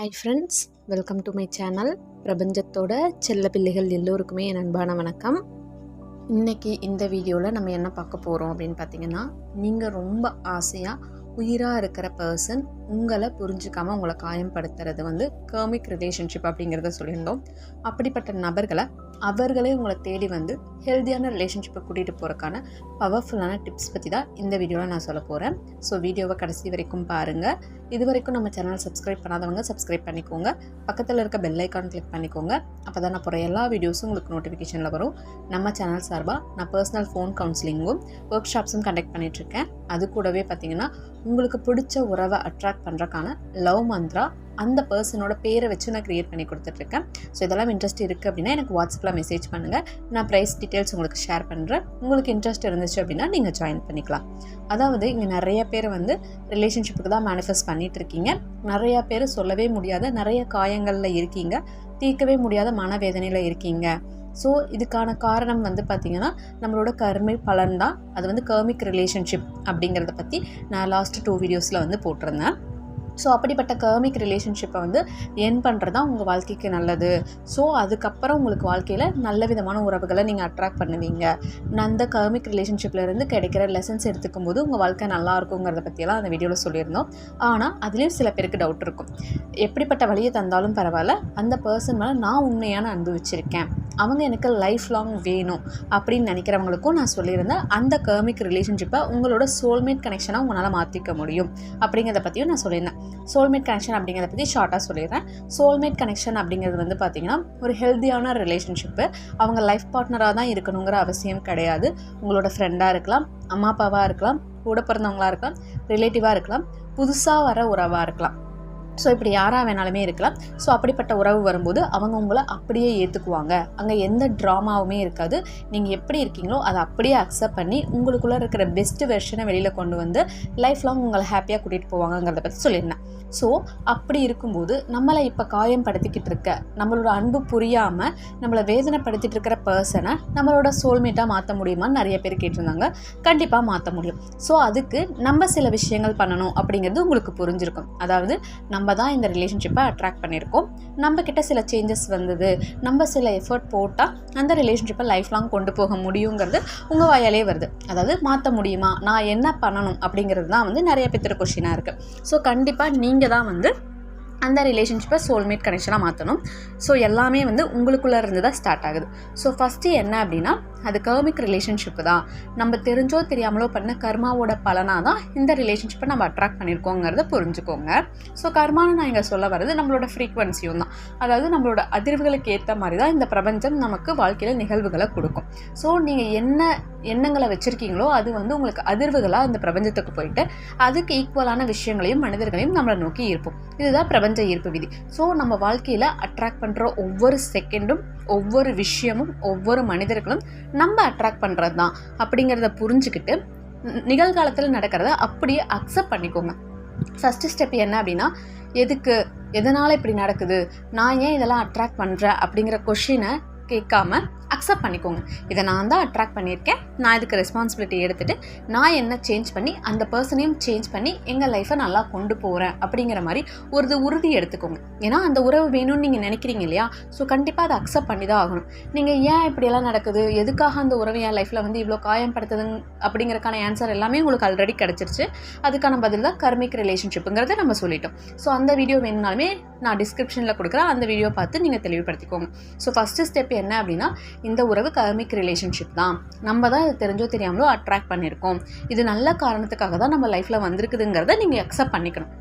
Hi friends welcome to my channel பிரபஞ்சத்தோட செல்ல பிள்ளைகள் எல்லோருக்குமே என் அன்பான வணக்கம். இன்றைக்கி இந்த வீடியோவில் நம்ம என்ன பார்க்க போகிறோம் அப்படின்னு பார்த்தீங்கன்னா நீங்கள் ரொம்ப ஆசையாக உயிராக இருக்கிற பர்சன் உங்களை புரிஞ்சுக்காமல் உங்களை காயம்படுத்துறது வந்து கர்மிக் ரிலேஷன்ஷிப் அப்படிங்கிறத சொல்லியிருந்தோம். அப்படிப்பட்ட நபர்களை அவர்களே உங்களை தேடி வந்து ஹெல்த்தியான ரிலேஷன்ஷிப்பை கூட்டிகிட்டு போகிறக்கான பவர்ஃபுல்லான டிப்ஸ் பற்றி தான் இந்த வீடியோவில் நான் சொல்ல போகிறேன் ஸோ வீடியோவை கடைசி வரைக்கும் பாருங்கள் இது வரைக்கும் நம்ம சேனல் சப்ஸ்கிரைப் பண்ணாதவங்க சப்ஸ்கிரைப் பண்ணிக்கோங்க. பக்கத்தில் இருக்க பெல் ஐக்கான் கிளிக் பண்ணிக்கோங்க. அப்போ தான் நான் போகிற எல்லா வீடியோஸும் உங்களுக்கு நோட்டிஃபிகேஷனில் வரும். நம்ம சேனல் சார்பாக நான் பர்சனல் ஃபோன் கவுன்சிலிங்கும் ஒர்க் ஷாப்ஸும் கண்டக்ட் பண்ணிகிட்ருக்கேன் அது கூடவே பார்த்தீங்கன்னா உங்களுக்கு பிடிச்ச உறவை அட்ராக்ட் பண்ணுறக்கான லவ் மந்த்ரா அந்த பர்சனோட பேரை வச்சு நான் க்ரியேட் பண்ணி கொடுத்துட்ருக்கேன். ஸோ இதெல்லாம் இன்ட்ரெஸ்ட் இருக்குது அப்படின்னா எனக்கு வாட்ஸ்அப்பில் மெசேஜ் பண்ணுங்கள் நான் ப்ரைஸ் டீட்டெயில்ஸ் உங்களுக்கு ஷேர் பண்ணுறேன் உங்களுக்கு இன்ட்ரெஸ்ட் இருந்துச்சு அப்படின்னா நீங்கள் ஜாயின் பண்ணிக்கலாம். அதாவது இங்கே நிறைய பேர் வந்து ரிலேஷன்ஷிப்புக்கு தான் மேனிஃபெஸ்ட் பண்ணிகிட்டு இருக்கீங்க நிறையா பேர் சொல்லவே முடியாத நிறைய காயங்களில் இருக்கீங்க. தீர்க்கவே முடியாத மனவேதனையில் இருக்கீங்க. ஸோ இதுக்கான காரணம் வந்து பார்த்திங்கன்னா நம்மளோட கர்மி பலன் தான். அது வந்து கர்மிக் ரிலேஷன்ஷிப் அப்படிங்கிறத பற்றி நான் லாஸ்ட் டூ வீடியோஸில் வந்து போட்டிருந்தேன். ஸோ அப்படிப்பட்ட கர்மிக் ரிலேஷன்ஷிப்பை வந்து என் பண்ணுறது தான் உங்கள் வாழ்க்கைக்கு நல்லது. ஸோ அதுக்கப்புறம் உங்களுக்கு வாழ்க்கையில் நல்ல விதமான உறவுகளை நீங்கள் அட்ராக்ட் பண்ணுவீங்க. அந்த கர்மிக் ரிலேஷன்ஷிப்லேருந்து கிடைக்கிற லெசன்ஸ் எடுத்துக்கும் போது உங்கள் வாழ்க்கை நல்லா இருக்குங்கிறத பற்றியெல்லாம் அந்த வீடியோவில் சொல்லியிருந்தோம். ஆனால் அதுலேயும் சில பேருக்கு டவுட் இருக்கும். எப்படிப்பட்ட வழியை தந்தாலும் பரவாயில்ல. அந்த பர்சன் மேலே நான் உண்மையான அன்பு வச்சுருக்கேன். அவங்க எனக்கு லைஃப் லாங் வேணும் அப்படின்னு நினைக்கிறவங்களுக்கும் நான் சொல்லியிருந்தேன் அந்த கர்மிக் ரிலேஷன்ஷிப்பை உங்களோட சோல்மேட் கனெக்ஷனாக உங்களால் மாற்றிக்க முடியும் அப்படிங்கிறத பற்றியும் நான் சொல்லியிருந்தேன். சோல்மேட் கனெக்ஷன் அப்படிங்கிறத பற்றி ஷார்ட்டாக சொல்லிடுறேன். சோல்மேட் கனெக்ஷன் அப்படிங்கிறது வந்து பார்த்திங்கன்னா ஒரு ஹெல்த்தியான ரிலேஷன்ஷிப்பு அவங்க லைஃப் பார்ட்னராக தான் இருக்கணுங்கிற அவசியம் கிடையாது. உங்களோட ஃப்ரெண்டாக இருக்கலாம் அம்மா அப்பாவாக இருக்கலாம் கூட பிறந்தவங்களாக இருக்கலாம் ரிலேட்டிவாக இருக்கலாம் புதுசாக வர உறவாக இருக்கலாம். ஸோ இப்படி யாராக வேணாலுமே இருக்கலாம். ஸோ அப்படிப்பட்ட உறவு வரும்போது அவங்க உங்களை அப்படியே ஏற்றுக்குவாங்க அங்கே எந்த ட்ராமாவுமே இருக்காது. நீங்கள் எப்படி இருக்கீங்களோ அதை அப்படியே அக்செப்ட் பண்ணி உங்களுக்குள்ளே இருக்கிற பெஸ்ட் வெர்ஷனை வெளியில் கொண்டு வந்து லைஃப் லாங் உங்களை ஹாப்பியாக கூட்டிகிட்டு போவாங்கங்கிறத பற்றி சொல்லியிருந்தேன். ஸோ அப்படி இருக்கும்போது நம்மளை இப்போ காயப்படுத்திக்கிட்டு இருக்க நம்மளோட அன்பு புரியாமல் நம்மளை வேதனைப்படுத்திட்டு இருக்கிற பர்சனை நம்மளோட சோல்மேட்டாக மாற்ற முடியுமான்னு நிறைய பேர் கேட்டிருந்தாங்க. கண்டிப்பாக மாற்ற முடியும். ஸோ அதுக்கு நம்ம சில விஷயங்கள் பண்ணணும் அப்படிங்கிறது உங்களுக்கு புரிஞ்சிருக்கும். அதாவது நம்ம நம்ம தான் இந்த ரிலேஷன்ஷிப்பை அட்ராக்ட் பண்ணியிருக்கோம். நம்ம கிட்ட சில சேஞ்சஸ் வந்தது. நம்ம சில எஃபர்ட் போட்டால் அந்த ரிலேஷன்ஷிப்பை லைஃப் லாங் கொண்டு போக முடியுங்கிறது உங்கள் வாயாலே வருது. அதாவது மாற்ற முடியுமா? நான் என்ன பண்ணணும்? அப்படிங்கிறது தான் வந்து நிறைய பேர்த்துற கொஷினாக இருக்குது ஸோ கண்டிப்பாக நீங்கள் தான் வந்து அந்த ரிலேஷன்ஷிப்பை சோல்மேட் கனெக்ஷனாக மாற்றணும் ஸோ எல்லாமே வந்து உங்களுக்குள்ளே இருந்து தான் ஸ்டார்ட் ஆகுது. ஸோ ஃபஸ்ட்டு என்ன அப்படின்னா அது கர்மிக் ரிலேஷன்ஷிப்பு தான். நம்ம தெரிஞ்சோ தெரியாமலோ பண்ண கர்மாவோட பலனாக தான் இந்த ரிலேஷன்ஷிப்பை நம்ம அட்ராக்ட் பண்ணியிருக்கோங்கிறத புரிஞ்சுக்கோங்க. ஸோ கர்மான்னு நான் இங்கே சொல்ல வர்றது நம்மளோட ஃப்ரீக்வன்சியும் தான். அதாவது நம்மளோட அதிர்வுகளுக்கு ஏற்ற மாதிரி தான் இந்த பிரபஞ்சம் நமக்கு வாழ்க்கையில் நிகழ்வுகளை கொடுக்கும். ஸோ நீங்கள் என்ன எண்ணங்களை வச்சுருக்கீங்களோ அது வந்து உங்களுக்கு அதிர்வுகளாக இந்த பிரபஞ்சத்துக்கு போயிட்டு அதுக்கு ஈக்குவலான விஷயங்களையும் மனிதர்களையும் நம்மளை நோக்கி இருப்போம் இதுதான் பிரபஞ்ச ஈர்ப்பு விதி. ஸோ நம்ம வாழ்க்கையில் அட்ராக்ட் பண்ணுற ஒவ்வொரு செகண்டும் ஒவ்வொரு விஷயமும் ஒவ்வொரு மனிதர்களும் நம்ம அட்ராக்ட் பண்ணுறது தான் அப்படிங்கிறத புரிஞ்சுக்கிட்டு நிகழ்காலத்தில் நடக்கிறத அப்படியே அக்செப்ட் பண்ணிக்கோங்க. ஃபஸ்ட்டு ஸ்டெப் என்ன அப்படின்னா எதுக்கு எதனால் இப்படி நடக்குது? நான் ஏன் இதெல்லாம் அட்ராக்ட் பண்ணுறேன் அப்படிங்கிற கொஷினை கேட்காம அக்செப்ட் பண்ணிக்கோங்க. இதை நான் தான் அட்ராக்ட் பண்ணியிருக்கேன். நான் இதுக்கு ரெஸ்பான்சிபிலிட்டி எடுத்துகிட்டு நான் என்ன சேஞ்ச் பண்ணி அந்த பர்சனையும் சேஞ்ச் பண்ணி எங்கள் லைஃப்பை நல்லா கொண்டு போகிறேன் அப்படிங்கிற மாதிரி ஒரு உறுதி எடுத்துக்கோங்க. ஏன்னா அந்த உறவு வேணும்னு நீங்கள் நினைக்கிறீங்க இல்லையா? ஸோ கண்டிப்பாக அதை அக்செப்ட் பண்ணி தான் ஆகணும். நீங்கள் ஏன் இப்படியெல்லாம் நடக்குது? எதுக்காக அந்த உறவு என் லைஃப்பில் வந்து இவ்வளோ காயப்படுத்துது அப்படிங்கிறக்கான ஆன்சர் எல்லாமே உங்களுக்கு ஆல்ரெடி கிடச்சிருச்சு. அதுக்கான பதில் தான் கர்மிக் ரிலேஷன்ஷிப்புங்கிறத நம்ம சொல்லிட்டோம். ஸோ அந்த வீடியோ வேணுனாலுமே நான் டிஸ்கிரிப்ஷனில் கொடுக்குறேன். அந்த வீடியோ பார்த்து நீங்கள் தெளிவுபடுத்திக்கோங்க. ஸோ ஃபஸ்ட்டு ஸ்டெப் என்ன அப்படின்னா இந்த உறவு கர்மிக் ரிலேஷன்ஷிப் தான். நம்ம தான் இது தெரிஞ்சோ தெரியாமலோ அட்ராக்ட் பண்ணியிருக்கோம். இது நல்ல காரணத்துக்காக தான் நம்ம லைஃப்பில் வந்திருக்குதுங்கிறத நீங்கள் அக்செப்ட் பண்ணிக்கணும்.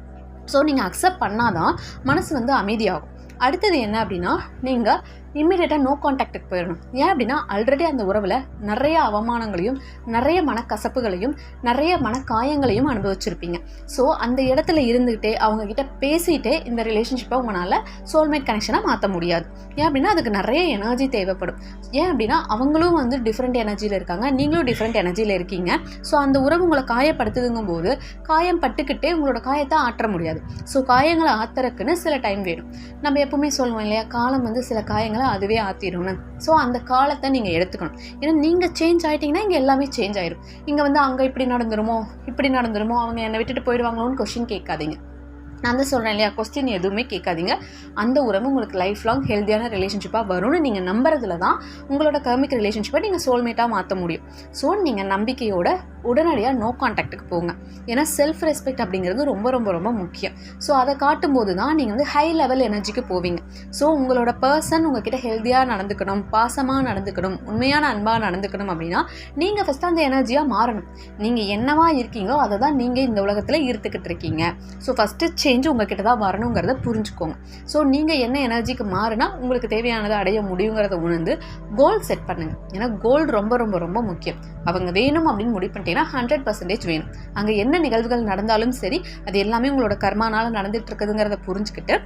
ஸோ நீங்கள் அக்செப்ட் பண்ணாதான் மனசு வந்து அமைதியாகும். அடுத்தது என்ன அப்படின்னா நீங்கள் இம்மிடியேட்டாக நோ கான்டாக்டுக்கு போயிடணும். ஏன் அப்படின்னா ஆல்ரெடி அந்த உறவில் நிறைய அவமானங்களையும் நிறைய மனக்கசப்புகளையும் நிறைய மனக்காயங்களையும் அனுபவிச்சிருப்பீங்க. ஸோ அந்த இடத்துல இருந்துக்கிட்டே அவங்கக்கிட்ட பேசிகிட்டே இந்த ரிலேஷன்ஷிப்பை உங்களால் சோல்மேட் கனெக்ஷனாக மாற்ற முடியாது. ஏன் அப்படின்னா அதுக்கு நிறைய எனர்ஜி தேவைப்படும். ஏன் அப்படின்னா அவங்களும் வந்து டிஃப்ரெண்ட் எனர்ஜியில் இருக்காங்க. நீங்களும் டிஃப்ரெண்ட் எனர்ஜியில் இருக்கீங்க. ஸோ அந்த உறவு உங்களை காயப்படுத்துதுங்கும் போது காயம் பட்டுக்கிட்டே உங்களோட காயத்தை ஆற்ற முடியாது. ஸோ காயங்களை ஆத்துறதுக்குன்னு சில டைம் வேணும். நம்ம எப்பவுமே சொல்லுவோம் இல்லையா காலம் வந்து சில காயங்கள் அதுவே ஆற்றிடும்னு ஸோ அந்த காலத்தை நீங்கள் எடுத்துக்கணும். ஏன்னா நீங்கள் சேஞ்ச் ஆகிட்டிங்கன்னா இங்கே எல்லாமே சேஞ்ச் ஆயிரும். இங்கே வந்து அங்கே இப்படி நடந்துருமோ? இப்படி நடந்துருமோ? அவங்க என்னை விட்டுட்டு போயிடுவாங்களோன்னு கொஷின் கேட்காதீங்க. நான் தான் சொல்கிறேன் இல்லையா? கொஸ்டின் எதுவுமே கேட்காதீங்க. அந்த உறவு உங்களுக்கு லைஃப் லாங் ஹெல்த்தியான ரிலேஷன்ஷிப்பாக வரும்னு நீங்கள் நம்புறதுல தான் உங்களோட கர்மிக் ரிலேஷன்ஷிப்பை நீங்கள் சோல்மேட்டாக மாற்ற முடியும். ஸோ நீங்கள் நம்பிக்கையோட உடனடியாக நோ கான்டாக்ட்டுக்கு போங்க. ஏன்னா செல்ஃப் ரெஸ்பெக்ட் அப்படிங்கிறது ரொம்ப ரொம்ப ரொம்ப முக்கியம். ஸோ அதை காட்டும்போது தான் நீங்கள் வந்து ஹை லெவல் எனர்ஜிக்கு போவீங்க. ஸோ உங்களோட பர்சன் உங்ககிட்ட ஹெல்த்தியாக நடந்துக்கணும் பாசமாக நடந்துக்கணும் உண்மையான அன்பாக நடந்துக்கணும் அப்படின்னா நீங்கள் ஃபஸ்ட்டு அந்த எனர்ஜியாக மாறணும். நீங்கள் என்னவா இருக்கீங்களோ அதை தான் நீங்கள் இந்த உலகத்தில் ஈர்த்துக்கிட்டு இருக்கீங்க. ஸோ ஃபஸ்ட்டு சேஞ்ச் உங்ககிட்ட தான் வரணுங்கிறத புரிஞ்சுக்கோங்க. ஸோ நீங்கள் என்ன எனர்ஜிக்கு மாறினா உங்களுக்கு தேவையானதை அடைய முடியுங்கிறத உணர்ந்து கோல் செட் பண்ணுங்க. ஏன்னா கோல் ரொம்ப ரொம்ப ரொம்ப முக்கியம். அவங்க வேணும் அப்படின்னு முடிவு பண்ணிட்டீங்கன்னா ஹண்ட்ரட் பர்சன்டேஜ் வேணும். அங்கே என்ன நிகழ்வுகள் நடந்தாலும் சரி அது எல்லாமே உங்களோட கர்மானால நடந்துட்டு இருக்குதுங்கிறத புரிஞ்சுக்கிட்டு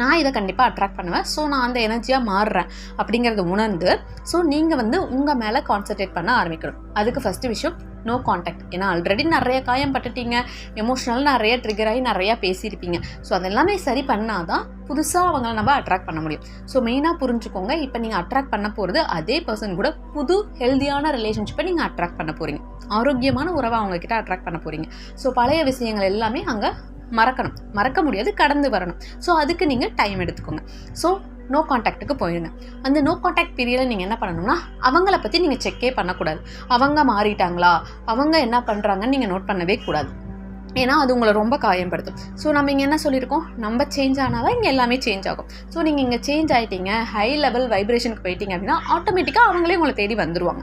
நான் இதை கண்டிப்பாக அட்ராக்ட் பண்ணுவேன். ஸோ நான் அந்த எனர்ஜியாக மாறுறேன் அப்படிங்கிறத உணர்ந்து ஸோ நீங்கள் வந்து உங்கள் மேலே கான்சென்ட்ரேட் பண்ண ஆரம்பிக்கணும். அதுக்கு ஃபஸ்ட்டு விஷயம் நோ காண்டாக்ட் ஏன்னா ஆல்ரெடி நிறைய காயம் பட்டுட்டீங்க. எமோஷ்னல் நிறைய ட்ரிகர் ஆகி நிறையா பேசியிருப்பீங்க. ஸோ அதெல்லாமே சரி பண்ணால் தான் புதுசாக அவங்கள நம்ம அட்ராக்ட் பண்ண முடியும். ஸோ மெயினாக புரிஞ்சுக்கோங்க. இப்போ நீங்கள் அட்ராக்ட் பண்ண போகிறது அதே பர்சன் கூட புது ஹெல்த்தியான ரிலேஷன்ஷிப்பை நீங்கள் அட்ராக்ட் பண்ண போகிறீங்க ஆரோக்கியமான உறவை அவங்கக்கிட்ட அட்ராக்ட் பண்ண போகிறீங்க ஸோ பழைய விஷயங்கள் எல்லாமே அங்கே மறக்கணும். மறக்க முடியாது கடந்து வரணும். ஸோ அதுக்கு நீங்கள் டைம் எடுத்துக்கோங்க. ஸோ நோ காண்டாக்ட்டுக்கு போயிடுங்க அந்த நோ காண்டாக்ட் பீரியடில் நீங்கள் என்ன பண்ணணும்னா அவங்கள பற்றி நீங்கள் செக்கே பண்ணக்கூடாது. அவங்க மாறிட்டாங்களா? அவங்க என்ன பண்ணுறாங்கன்னு நீங்கள் நோட் பண்ணவே கூடாது. ஏன்னா அது உங்களை ரொம்ப காயப்படுத்தும் ஸோ நம்ம இங்கே என்ன சொல்லியிருக்கோம்? நம்ம சேஞ்ச் ஆனால் தான் இங்கே எல்லாமே சேஞ்ச் ஆகும். ஸோ நீங்கள் இங்கே சேஞ்ச் ஆகிட்டீங்க ஹை லெவல் வைப்ரேஷனுக்கு போயிட்டீங்க அப்படின்னா ஆட்டோமேட்டிக்காக அவங்களே உங்களை தேடி வந்துடுவாங்க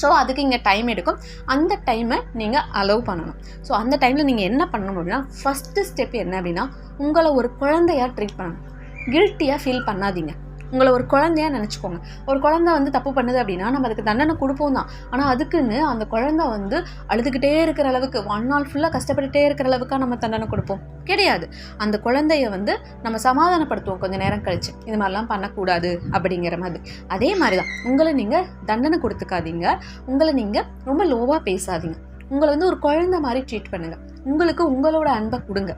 ஸோ அதுக்கு இங்கே டைம் எடுக்கும். அந்த டைமை நீங்கள் அலோவ் பண்ணணும். ஸோ அந்த டைமில் நீங்கள் என்ன பண்ணணும் அப்படின்னா ஃபஸ்ட்டு ஸ்டெப் என்ன அப்படின்னா உங்களை ஒரு குழந்தையாக ட்ரீட் பண்ணணும். கில்ட்டியாக ஃபீல் பண்ணாதீங்க. உங்களை ஒரு குழந்தையாக நினச்சிக்கோங்க. ஒரு குழந்தை வந்து தப்பு பண்ணுது அப்படின்னா நம்ம அதுக்கு தண்டனை கொடுப்போம் தான். ஆனால் அதுக்குன்னு அந்த குழந்தை வந்து அழுதுகிட்டே இருக்கிற அளவுக்கு ஒன் நாள் ஃபுல்லாக கஷ்டப்பட்டுட்டே இருக்கிற அளவுக்காக நம்ம தண்டனை கொடுப்போம். கிடையாது. அந்த குழந்தைய வந்து நம்ம சமாதானப்படுத்துவோம் கொஞ்சம் நேரம் கழிச்சு. இது மாதிரிலாம் பண்ணக்கூடாது அப்படிங்கிற மாதிரி. அதே மாதிரி தான் உங்களை நீங்கள் தண்டனை கொடுத்துக்காதீங்க. உங்களை நீங்கள் ரொம்ப லோவாக பேசாதீங்க. உங்களை வந்து ஒரு குழந்த மாதிரி ட்ரீட் பண்ணுங்கள் உங்களுக்கு உங்களோட அன்பை கொடுங்க.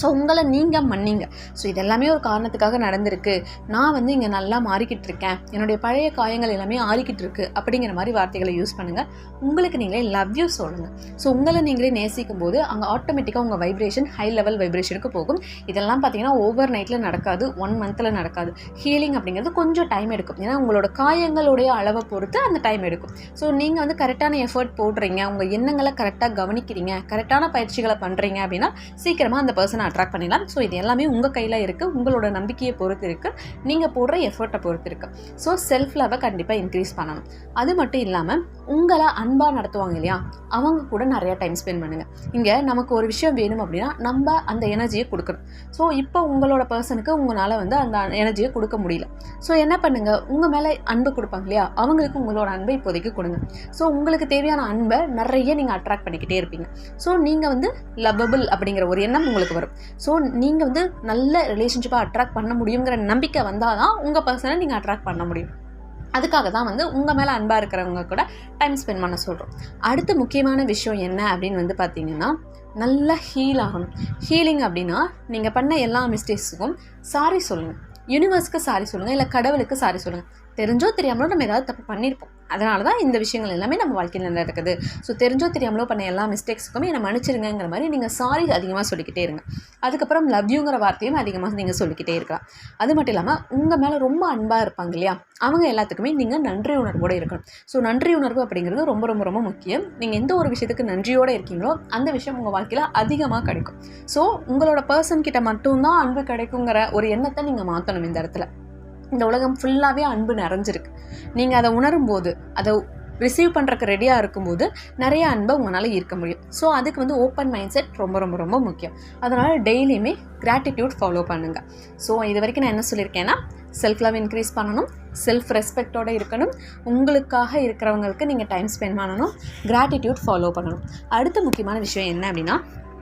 ஸோ உங்களை நீங்கள் மன்னிங்க ஸோ இதெல்லாமே ஒரு காரணத்துக்காக நடந்திருக்கு. நான் வந்து இங்கே நல்லா மாறிக்கிட்டு இருக்கேன் என்னுடைய பழைய காயங்கள் எல்லாமே ஆறிக்கிட்டு இருக்கு அப்படிங்கிற மாதிரி வார்த்தைகளை யூஸ் பண்ணுங்கள் உங்களுக்கு நீங்களே லவ் யூ சொல்லுங்கள் ஸோ உங்களை நீங்களே நேசிக்கும் போது அங்கே ஆட்டோமேட்டிக்காக உங்கள் வைப்ரேஷன் ஹை லெவல் வைப்ரேஷனுக்கு போகும். இதெல்லாம் பார்த்தீங்கன்னா ஓவர் நைட்டில் நடக்காது. ஒன் மந்தில் நடக்காது. ஹீலிங் அப்படிங்கிறது கொஞ்சம் டைம் எடுக்கும். ஏன்னா உங்களோட காயங்களுடைய அளவை பொறுத்து அந்த டைம் எடுக்கும். ஸோ நீங்கள் வந்து கரெக்டான எஃபர்ட் போடுறீங்க. உங்கள் எண்ணங்களை கரெக்டாக கவனிக்கிறீங்க. கரெக்டான பயிற்சிகளை பண்ணுறீங்க அப்படின்னா சீக்கிரமாக அந்த பர்சனை அட்ராக்ட் பண்ணிடலாம். ஸோ இது எல்லாமே உங்கள் கையில் இருக்குது உங்களோட நம்பிக்கையை பொறுத்து இருக்குது நீங்கள் போடுற எஃபர்ட்டை பொறுத்து இருக்குது ஸோ செல்ஃப் லவ்வை கண்டிப்பாக இன்க்ரீஸ் பண்ணணும். அது மட்டும் இல்லாமல் உங்களை அன்பாக நடத்துவாங்க இல்லையா? அவங்க கூட நிறையா டைம் ஸ்பெண்ட் பண்ணுங்கள் இங்கே நமக்கு ஒரு விஷயம் வேணும் அப்படின்னா நம்ம அந்த எனர்ஜியை கொடுக்கணும். ஸோ இப்போ உங்களோட பர்சனுக்கு உங்களால் வந்து அந்த எனர்ஜியை கொடுக்க முடியல. ஸோ என்ன பண்ணுங்கள் உங்கள் மேலே அன்பு கொடுப்பாங்க இல்லையா? அவங்களுக்கு உங்களோட அன்பை இப்போதைக்கு கொடுங்க. ஸோ உங்களுக்கு தேவையான அன்பை நிறைய நீங்கள் அட்ராக்ட் பண்ணிக்கிட்டே இருப்பீங்க. ஸோ நீங்கள் வந்து லவ்வபிள் அப்படிங்கிற ஒரு எண்ணம் உங்களுக்கு வரும். ஸோ நீங்கள் வந்து நல்ல ரிலேஷன்ஷிப்பாக அட்ராக்ட் பண்ண முடியுங்கிற நம்பிக்கை வந்தால் தான் உங்கள் பர்சனை நீங்கள் அட்ராக்ட் பண்ண முடியும். அதுக்காக தான் வந்து உங்கள் மேலே அன்பாக இருக்கிறவங்க கூட டைம் ஸ்பெண்ட் பண்ண சொல்கிறோம் அடுத்த முக்கியமான விஷயம் என்ன அப்படின்னு வந்து பார்த்தீங்கன்னா நல்லா ஹீல் ஆகணும். ஹீலிங் அப்படின்னா நீங்கள் பண்ண எல்லா மிஸ்டேக்ஸுக்கும் சாரி சொல்லுங்கள் யூனிவர்ஸ்க்கு சாரி சொல்லுங்கள் இல்லை கடவுளுக்கு சாரி சொல்லுங்கள் தெரிஞ்சோ தெரியாமலோ நம்ம ஏதாவது தப்பு பண்ணியிருப்போம் அதனால தான் இந்த விஷயங்கள் எல்லாமே நம்ம வாழ்க்கையில் நடக்குது. ஸோ தெரிஞ்சோ தெரியாமலோ பண்ண எல்லா மிஸ்டேக்ஸுக்குமே என்னை மன்னிச்சிருங்கிற மாதிரி நீங்கள் சாரி அதிகமாக சொல்லிக்கிட்டே இருங்க. அதுக்கப்புறம் லவ்யூங்கிற வார்த்தையும் அதிகமாக நீங்கள் சொல்லிக்கிட்டே இருக்கலாம். அது மட்டும் இல்லாமல் உங்கள் மேலே ரொம்ப அன்பாக இருப்பாங்க இல்லையா? அவங்க எல்லாத்துக்குமே நீங்கள் நன்றி உணர்வோடு இருக்கணும். ஸோ நன்றி உணர்வு அப்படிங்கிறது ரொம்ப ரொம்ப ரொம்ப முக்கியம். நீங்கள் எந்த ஒரு விஷயத்துக்கு நன்றியோடு இருக்கீங்களோ அந்த விஷயம் உங்கள் வாழ்க்கையில் அதிகமாக கிடைக்கும். ஸோ உங்களோட பர்சன் கிட்ட மட்டும்தான் அன்பு கிடைக்குங்கிற ஒரு எண்ணத்தை நீங்கள் மாற்றணும் இந்த இடத்துல. இந்த உலகம் ஃபுல்லாகவே அன்பு நிறைஞ்சிருக்கு. நீங்கள் அதை உணரும் போது அதை ரிசீவ் பண்ணுறக்கு ரெடியாக இருக்கும்போது நிறைய அன்பை உங்களால் ஈர்க்க முடியும். ஸோ அதுக்கு வந்து ஓப்பன் மைண்ட் செட் ரொம்ப ரொம்ப ரொம்ப முக்கியம். அதனால் டெய்லியுமே கிராட்டிடியூட் ஃபாலோ பண்ணுங்கள் ஸோ இது வரைக்கும் நான் என்ன சொல்லியிருக்கேன்னா செல்ஃப் லவ் இன்க்ரீஸ் பண்ணணும் செல்ஃப் ரெஸ்பெக்டோடு இருக்கணும் உங்களுக்காக இருக்கிறவங்களுக்கு நீங்கள் டைம் ஸ்பெண்ட் பண்ணணும் கிராட்டிடியூட் ஃபாலோ பண்ணணும். அடுத்த முக்கியமான விஷயம் என்ன அப்படின்னா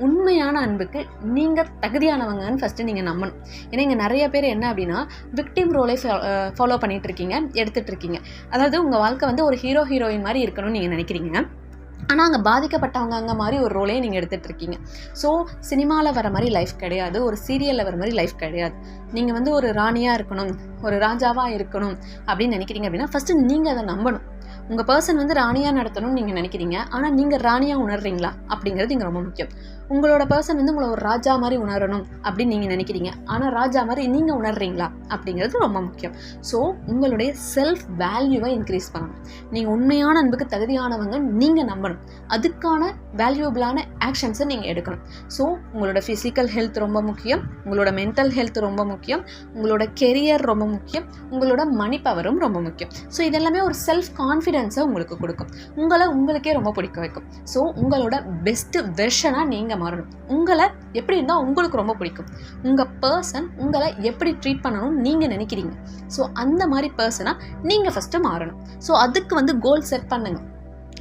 உண்மையான அன்புக்கு நீங்கள் தகுதியானவங்கன்னு ஃபஸ்ட்டு நீங்கள் நம்பணும். ஏன்னா இங்கே நிறைய பேர் என்ன அப்படின்னா விக்டிம் ரோலை ஃபாலோ பண்ணிகிட்டு இருக்கீங்க எடுத்துகிட்டு இருக்கீங்க. அதாவது உங்கள் வாழ்க்கை வந்து ஒரு ஹீரோ ஹீரோயின் மாதிரி இருக்கணும்னு நீங்கள் நினைக்கிறீங்க. ஆனால் அங்கே பாதிக்கப்பட்டவங்க அங்கே மாதிரி ஒரு ரோலே நீங்கள் எடுத்துகிட்டு இருக்கீங்க. ஸோ சினிமாவில் வர மாதிரி லைஃப் கிடையாது. ஒரு சீரியலில் வர மாதிரி லைஃப் கிடையாது. நீங்கள் வந்து ஒரு ராணியாக இருக்கணும் ஒரு ராஜாவாக இருக்கணும் அப்படின்னு நினைக்கிறீங்க அப்படின்னா ஃபஸ்ட்டு நீங்கள் அதை நம்பணும். உங்கள் பர்சன் வந்து ராணியாக நடத்தணும்னு நீங்கள் நினைக்கிறீங்க. ஆனால் நீங்கள் ராணியாக உணர்றீங்களா? அப்படிங்கிறது இங்கே ரொம்ப முக்கியம். உங்களோட பர்சன் வந்து உங்களை ஒரு ராஜா மாதிரி உணரணும் அப்படின்னு நீங்கள் நினைக்கிறீங்க. ஆனால் ராஜா மாதிரி நீங்கள் உணர்றீங்களா? அப்படிங்கிறது ரொம்ப முக்கியம். ஸோ உங்களுடைய செல்ஃப் வேல்யூவை இன்க்ரீஸ் பண்ணணும். நீங்கள் உண்மையான அன்புக்கு தகுதியானவங்க நீங்கள் நம்பணும். அதுக்கான வேல்யூபிளான ஆக்ஷன்ஸை நீங்கள் எடுக்கணும். ஸோ உங்களோட ஃபிசிக்கல் ஹெல்த் ரொம்ப முக்கியம். உங்களோட மென்டல் ஹெல்த் ரொம்ப முக்கியம். உங்களோட கெரியர் ரொம்ப முக்கியம். உங்களோட மணி பவரும் ரொம்ப முக்கியம். ஸோ இதெல்லாமே ஒரு செல்ஃப் கான்ஃபிடன்ஸ் உங்களுக்கு கொடுக்கும். உங்களை உங்களுக்கே ரொம்ப பிடிக்க வைக்கும். ஸோ உங்களோட பெஸ்ட் வெர்ஷனாக நீங்கள் மாறணும். உங்களை எப்படி இருந்தால் உங்களுக்கு ரொம்ப பிடிக்கும். உங்கள் பர்சன் உங்களை எப்படி ட்ரீட் பண்ணணும்னு நீங்கள் நினைக்கிறீங்க. ஸோ அந்த மாதிரி பர்சனாக நீங்கள் ஃபஸ்ட்டு மாறணும். ஸோ அதுக்கு வந்து கோல் செட் பண்ணுங்கள்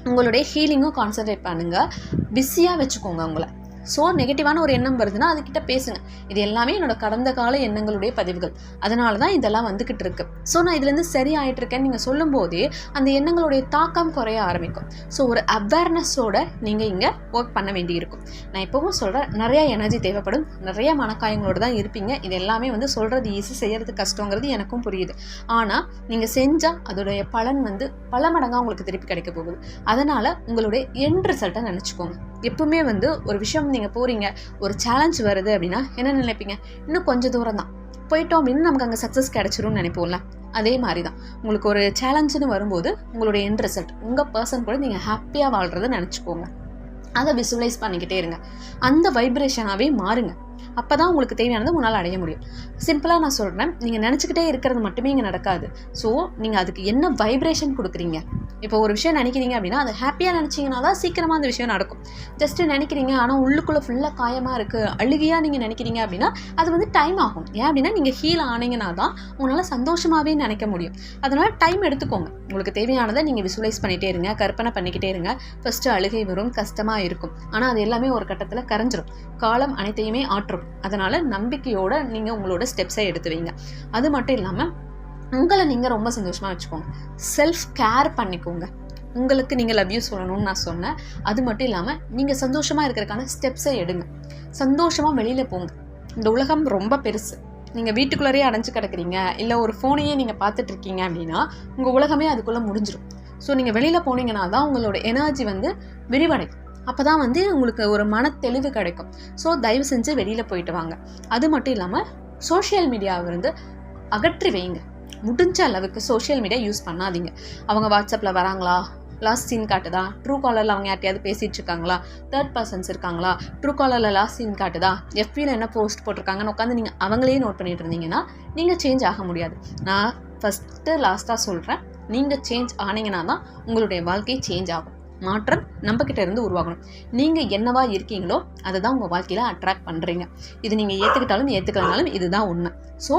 உங்களுடைய ஹீலிங்கும் கான்சன்ட்ரேட் பண்ணுங்கள் பிஸியாக வச்சுக்கோங்க உங்களை. ஸோ நெகட்டிவான ஒரு எண்ணம் வருதுன்னா அதுக்கிட்ட பேசுங்க. இது எல்லாமே என்னோட கடந்த கால எண்ணங்களுடைய பதிவுகள். அதனால தான் இதெல்லாம் வந்துக்கிட்டு இருக்கு. ஸோ நான் இதுலேருந்து சரி இருக்கேன்னு நீங்கள் சொல்லும் போதே அந்த எண்ணங்களுடைய தாக்கம் குறைய ஆரம்பிக்கும். ஸோ ஒரு அவேர்னஸோட நீங்கள் இங்கே ஒர்க் பண்ண வேண்டியிருக்கும் நான் எப்பவும் சொல்கிறேன் நிறையா எனர்ஜி தேவைப்படும். நிறைய மனக்காயங்களோடு தான் இருப்பீங்க. இது எல்லாமே வந்து சொல்கிறது ஈஸி செய்கிறது கஷ்டங்கிறது எனக்கும் புரியுது. ஆனால் நீங்கள் செஞ்சால் அதோடைய பலன் வந்து பல மடங்காக உங்களுக்கு திருப்பி கிடைக்க போகுது. அதனால் உங்களுடைய எண்ட் ரிசல்ட்டை நினச்சிக்கோங்க. எப்பவுமே வந்து ஒரு விஷயம் நீங்கள் போகிறீங்க ஒரு சேலஞ்ச் வருது அப்படின்னா என்ன நினைப்பீங்க? இன்னும் கொஞ்சம் தூரம் தான். போயிட்டோம் அப்படின்னு நமக்கு அங்கே சக்ஸஸ் கிடச்சிரும்னு நினைப்போம்ல? அதே மாதிரி தான் உங்களுக்கு ஒரு சேலஞ்சுன்னு வரும்போது உங்களுடைய என் ரிசல்ட் உங்கள் பர்சன் கூட நீங்கள் ஹாப்பியாக வாழ்கிறத நினச்சிக்கோங்க. அதை விசுவலைஸ் பண்ணிக்கிட்டே இருங்க. அந்த வைப்ரேஷனாகவே மாறுங்க. அப்போ தான் உங்களுக்கு தேவையானது உங்களால் அடைய முடியும். சிம்பிளாக நான் சொல்கிறேன் நீங்கள் நினச்சிக்கிட்டே இருக்கிறது மட்டுமே இங்கே நடக்காது. ஸோ நீங்கள் அதுக்கு என்ன வைப்ரேஷன் கொடுக்குறீங்க? இப்போ ஒரு விஷயம் நினைக்கிறீங்க அப்படின்னா அதை ஹாப்பியாக நினச்சிங்கன்னா தான் சீக்கிரமாக அந்த விஷயம் நடக்கும். ஜஸ்ட்டு நினைக்கிறீங்க ஆனால் உள்ளுக்குள்ளே ஃபுல்லாக காயமாக இருக்குது அழுகியாக நீங்கள் நினைக்கிறீங்க அப்படின்னா அது வந்து டைம் ஆகும். ஏன் அப்படின்னா நீங்கள் ஹீல் ஆனீங்கன்னா தான் உங்களால் சந்தோஷமாகவே நினைக்க முடியும். அதனால் டைம் எடுத்துக்கோங்க. உங்களுக்கு தேவையானதை நீங்கள் விசுவலைஸ் பண்ணிகிட்டே இருங்க கற்பனை பண்ணிக்கிட்டே இருங்க. ஃபஸ்ட்டு அழுகை வரும் கஷ்டமாக இருக்கும். ஆனால் அது எல்லாமே ஒரு கட்டத்தில் கரைஞ்சிரும். காலம் அனைத்தையுமே மாற்றும். அதனால் நம்பிக்கையோடு நீங்கள் உங்களோட ஸ்டெப்ஸை எடுத்து வைங்க அது மட்டும் இல்லாமல் உங்களை நீங்கள் ரொம்ப சந்தோஷமாக வச்சுக்கோங்க. செல்ஃப் கேர் பண்ணிக்கோங்க. உங்களுக்கு நீங்கள் லவ் யூ சொல்லணும்னு நான் சொன்னேன். அது மட்டும் இல்லாமல் நீங்கள் சந்தோஷமாக இருக்கிறதுக்கான ஸ்டெப்ஸை எடுங்க. சந்தோஷமாக வெளியில் போங்க. இந்த உலகம் ரொம்ப பெருசு. நீங்கள் வீட்டுக்குள்ளேயே அடைஞ்சு கிடக்குறீங்க. இல்லை ஒரு ஃபோனையே நீங்கள் பார்த்துட்ருக்கீங்க அப்படின்னா உங்கள் உலகமே அதுக்குள்ளே முடிஞ்சிடும் ஸோ நீங்கள் வெளியில் போனீங்கன்னா தான் உங்களோட எனர்ஜி வந்து விரிவடையும். அப்போ தான் வந்து உங்களுக்கு ஒரு மன தெளிவு கிடைக்கும். ஸோ தயவு செஞ்சு வெளியில் போயிட்டு வாங்க. அது மட்டும் இல்லாமல் சோஷியல் மீடியாவை வந்து அகற்றி வைங்க. முடிஞ்ச அளவுக்கு சோஷியல் மீடியா யூஸ் பண்ணாதீங்க. அவங்க வாட்ஸ்அப்பில் வராங்களா? லாஸ்ட் சீன் காட்டுதா? ட்ரூ காலரில் அவங்க யார்ட்டையாவது பேசிகிட்டு இருக்காங்களா? தேர்ட் பர்சன்ஸ் இருக்காங்களா? ட்ரூ காலரில் லாஸ்ட் சீன் காட்டுதா? எஃபியில் என்ன போஸ்ட் போட்டிருக்காங்கன்னு உட்காந்து நீங்கள் அவங்களே நோட் பண்ணிட்டு இருந்தீங்கன்னா நீங்கள் சேஞ்ச் ஆக முடியாது. நான் ஃபஸ்ட்டு லாஸ்ட்டாக சொல்கிறேன் நீங்கள் சேஞ்ச் ஆனீங்கன்னா தான் உங்களுடைய வாழ்க்கை சேஞ்ச் ஆகும். மாற்றம் நம்மக்கிட்ட இருந்து உருவாகணும். நீங்கள் என்னவா இருக்கீங்களோ அதை தான் உங்கள் வாழ்க்கையில் அட்ராக்ட் பண்ணுறீங்க இது நீங்கள் ஏற்றுக்கிட்டாலும் ஏற்றுக்கலனாலும் இதுதான் உண்மை. ஸோ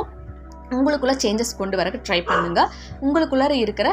உங்களுக்குள்ளே சேஞ்சஸ் கொண்டு வரக்கு ட்ரை பண்ணுங்கள் உங்களுக்குள்ளார இருக்கிற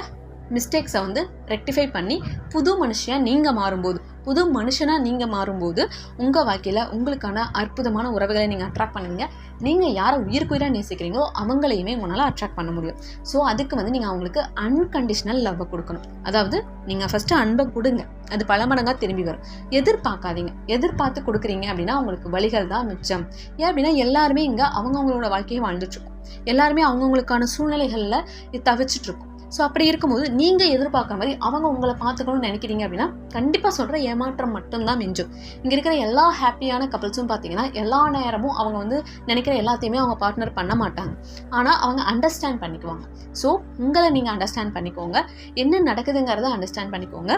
மிஸ்டேக்ஸை வந்து ரெக்டிஃபை பண்ணி புது மனுஷன் நீங்கள் மாறும்போது புது மனுஷனாக நீங்கள் மாறும்போது உங்கள் வாழ்க்கையில் உங்களுக்கான அற்புதமான உறவுகளை நீங்கள் அட்ராக்ட் பண்ணுவீங்க. நீங்கள் யாரை உயிருக்குயிராக நேசிக்கிறீங்களோ அவங்களையுமே உங்களால் அட்ராக்ட் பண்ண முடியும். ஸோ அதுக்கு வந்து நீங்கள் அவங்களுக்கு அன்கண்டிஷனல் லவ்வை கொடுக்கணும். அதாவது நீங்கள் ஃபஸ்ட்டு அன்பை கொடுங்க. அது பல மடங்காக திரும்பி வரும். எதிர்பார்க்காதீங்க. எதிர்பார்த்து கொடுக்குறீங்க அப்படின்னா அவங்களுக்கு வழிகள் தான் மிச்சம். ஏன் அப்படின்னா எல்லாருமே இங்கே அவங்கவுங்களோட வாழ்க்கையை வாழ்ந்துட்டுருக்கும் எல்லாருமே அவங்கவுங்களுக்கான சூழ்நிலைகளில் தவிச்சிட்ருக்கும் ஸோ அப்படி இருக்கும்போது நீங்கள் எதிர்பார்க்குற மாதிரி அவங்க உங்களை பார்த்துக்கணும்னு நினைக்கிறீங்க அப்படின்னா கண்டிப்பாக சொல்கிற ஏமாற்றம் மட்டும்தான் மிஞ்சும். இங்கே இருக்கிற எல்லா ஹாப்பியான கப்பல்ஸும் பார்த்தீங்கன்னா எல்லா நேரமும் அவங்க வந்து நினைக்கிற எல்லாத்தையுமே அவங்க பார்ட்னர் பண்ண மாட்டாங்க. ஆனால் அவங்க அண்டர்ஸ்டாண்ட் பண்ணிக்குவாங்க. ஸோ உங்களை நீங்கள் அண்டர்ஸ்டாண்ட் பண்ணிக்கோங்க. என்ன நடக்குதுங்கிறத அண்டர்ஸ்டாண்ட் பண்ணிக்கோங்க.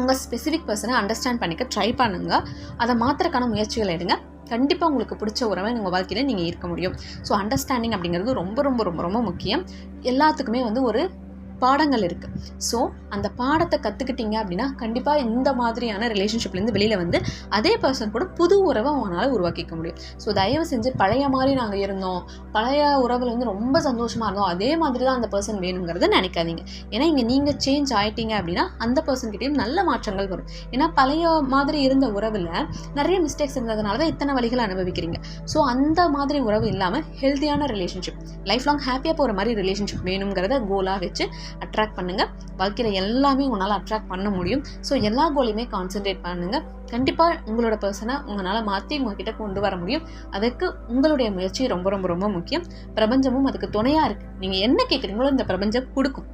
உங்கள் ஸ்பெசிஃபிக் பர்சனை அண்டர்ஸ்டாண்ட் பண்ணிக்க ட்ரை பண்ணுங்கள் அதை மாத்திரக்கான முயற்சிகள் எடுங்க. கண்டிப்பாக உங்களுக்கு பிடிச்ச உறவை உங்கள் வாழ்க்கையில் நீங்கள் இருக்க முடியும். ஸோ அண்டர்ஸ்டாண்டிங் அப்படிங்கிறது ரொம்ப ரொம்ப ரொம்ப ரொம்ப முக்கியம். எல்லாத்துக்குமே வந்து ஒரு பாடங்கள் இருக்குது ஸோ அந்த பாடத்தை கற்றுக்கிட்டீங்க அப்படின்னா கண்டிப்பாக இந்த மாதிரியான ரிலேஷன்ஷிப்லேருந்து வெளியில் வந்து அதே பர்சன் கூட புது உறவை அவங்களால உருவாக்கிக்க முடியும். ஸோ தயவு செஞ்சு பழைய மாதிரி நாங்கள் இருந்தோம். பழைய உறவில் வந்து ரொம்ப சந்தோஷமாக இருந்தோம். அதே மாதிரி தான் அந்த பர்சன் வேணுங்கிறத நினைக்காதீங்க. ஏன்னா இங்கே நீங்கள் சேஞ்ச் ஆகிட்டீங்க அப்படின்னா அந்த பர்சன்கிட்டையும் நல்ல மாற்றங்கள் வரும். ஏன்னா பழைய மாதிரி இருந்த உறவில் நிறைய மிஸ்டேக்ஸ் இருந்ததுனால தான் இத்தனை வழிகளை அனுபவிக்கிறீங்க. ஸோ அந்த மாதிரி உறவு இல்லாமல் ஹெல்த்தியான ரிலேஷன்ஷிப் லைஃப் லாங் ஹாப்பியாக போகிற மாதிரி ரிலேஷன்ஷிப் வேணுங்கிறத கோலாக வச்சு அட்ராக்ட் பண்ணுங்கள் வாழ்க்கையில் எல்லாமே உங்களால் அட்ராக்ட் பண்ண முடியும். ஸோ எல்லா கோலையுமே கான்சென்ட்ரேட் பண்ணுங்கள் கண்டிப்பாக உங்களோட பர்சனை உங்களால் மாற்றி உங்ககிட்ட கொண்டு வர முடியும். அதுக்கு உங்களுடைய முயற்சி ரொம்ப ரொம்ப ரொம்ப முக்கியம். பிரபஞ்சமும் அதுக்கு துணையாக இருக்குது நீங்கள் என்ன கேட்குறீங்களோ இந்த பிரபஞ்சம் கொடுக்கும்.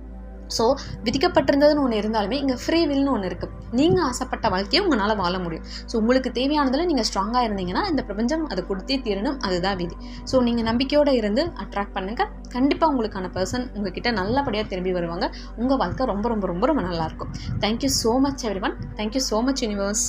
ஸோ விதிக்கப்பட்டிருந்ததுன்னு ஒன்று இருந்தாலுமே இங்கே ஃப்ரீ வில்னு ஒன்று இருக்குது நீங்கள் ஆசைப்பட்ட வாழ்க்கையை உங்களால் வாழ முடியும். ஸோ உங்களுக்கு தேவையானதில் நீங்கள் ஸ்ட்ராங்காக இருந்தீங்கன்னா இந்த பிரபஞ்சம் அதை கொடுத்தே தீரணும். அதுதான் விதி. ஸோ நீங்கள் நம்பிக்கையோடு இருந்து அட்ராக்ட் பண்ணுங்கள் கண்டிப்பாக உங்களுக்கான பர்சன் உங்ககிட்ட நல்லபடியாக திரும்பி வருவாங்க. உங்கள் வாழ்க்கை ரொம்ப ரொம்ப ரொம்ப ரொம்ப நல்லாயிருக்கும் thank you so much everyone thank you so much universe